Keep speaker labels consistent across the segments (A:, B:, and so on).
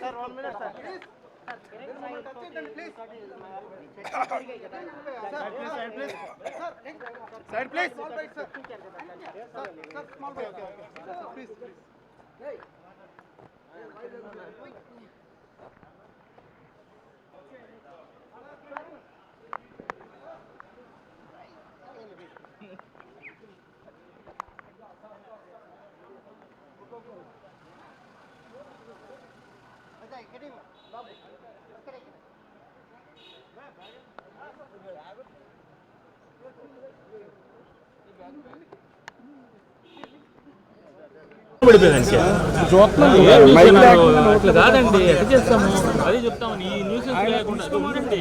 A: Sir one minute sir Side, please. Small bite, sir. Sir, sir,
B: small bite.
A: Please, please. Hey.
C: కాదండి ఎట్లా చేస్తాము అదే చెప్తాము ఈ న్యూస్ లేకుండా ఉండండి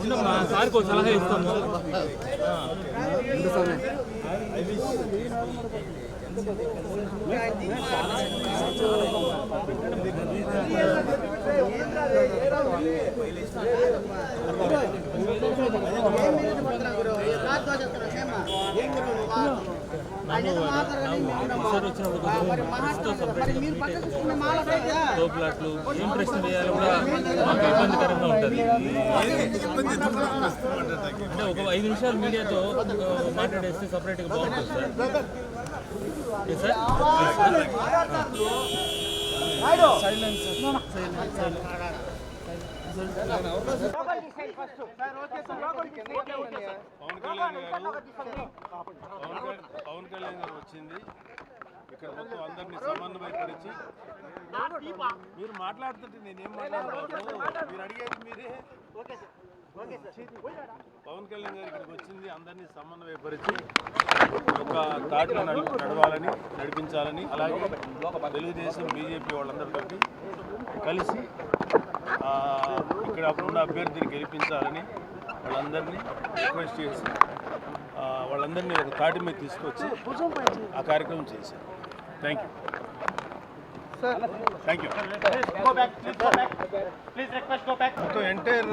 C: చిన్న మా సార్కి ఒక సలహా ఇస్తాము
B: సార్
C: తోపులాట్లు ఏం ప్రశ్న వేయాలో కూడా మాకు ఇబ్బందికరంగా ఉంటుంది అంటే ఒక ఐదు నిమిషాలు మీడియాతో మాట్లాడేస్తే సపరేట్గా బాగుంటుంది సార్ ఏ సార్
A: పవన్ కళ్యాణ్ గారు
D: పవన్ పవన్ కళ్యాణ్ వచ్చింది. ఇక్కడ మొత్తం అందరినీ సమన్వయపరిచి మీరు మాట్లాడుతుంటే నేనేం మాట్లాడుతున్నాను మీరు అడిగేది మీరే. పవన్ కళ్యాణ్ గారు ఇక్కడికి వచ్చింది అందరినీ సమన్వయపరిచి ఒక తాటిలో నడవాలని నడిపించాలని అలాగే తెలుగుదేశం బీజేపీ వాళ్ళందరితో కలిసి ఇక్కడ అప్పుడున్న అభ్యర్థిని గెలిపించాలని వాళ్ళందరినీ రిక్వెస్ట్ చేసి వాళ్ళందరినీ ఒక తాటి మీద తీసుకొచ్చి ఆ కార్యక్రమం చేశారు. థ్యాంక్ యూ థ్యాంక్ యూ మొత్తం ఎంటైర్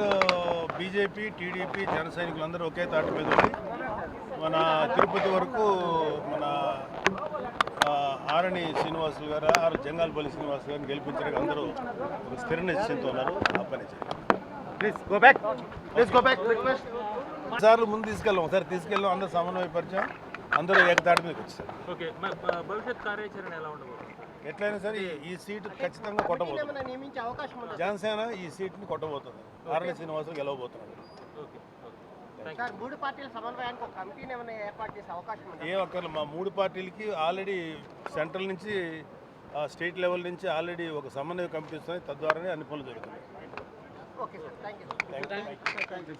D: బీజేపీ టీడీపీ జన సైనికులందరూ ఒకే తాటి మీద ఉండి మన తిరుపతి వరకు మన ఆరణి శ్రీనివాసులు గారు ఆరు జంగాలపల్లి శ్రీనివాస్ గారిని గెలిపించడానికి అందరూ ఒక స్థిర నిశ్చయంతో ఉన్నారు. ఆ పని చేయాలి
A: please go back.
D: Please go back
A: request.
D: సార్లు ముందు తీసుకెళ్ళాం. ఒకసారి తీసుకెళ్ళాం. అందరూ సమన్వయపరిచాం. అందరూ ఏకతాటి మీదకి వచ్చారు.
C: ఓకే. భవిష్యత్ కార్యాచరణ ఎలా ఉండబోతుంది?
D: ఎట్లయినా సరే ఈ- సీటు ఖచ్చితంగా కొట్టబోతుంది.
A: నియమించే అవకాశం ఉంది?
D: జనసేన ఈ సీట్ని కొట్టబోతుంది. ఆరణి శ్రీనివాసులు గెలవబోతున్నాడు
C: ఓకే. ఓకే.
D: సార్
A: మూడు పార్టీల సమన్వయానికి ఒక కమిటీని ఏమైనా ఏర్పాటు చేసే అవకాశం ఉంది? ఏ
D: ఒక్కరు మా మూడు పార్టీలకి ఆల్రెడీ సెంట్రల్ నుంచి ఆ, స్టేట్ లెవెల్ నుంచి ఆల్రెడీ ఒక సమన్వయ కమిటీ వస్తుంది తద్వారానే అన్ని పనులు జరుగుతున్నాయి.
A: Okay sir thank you thank you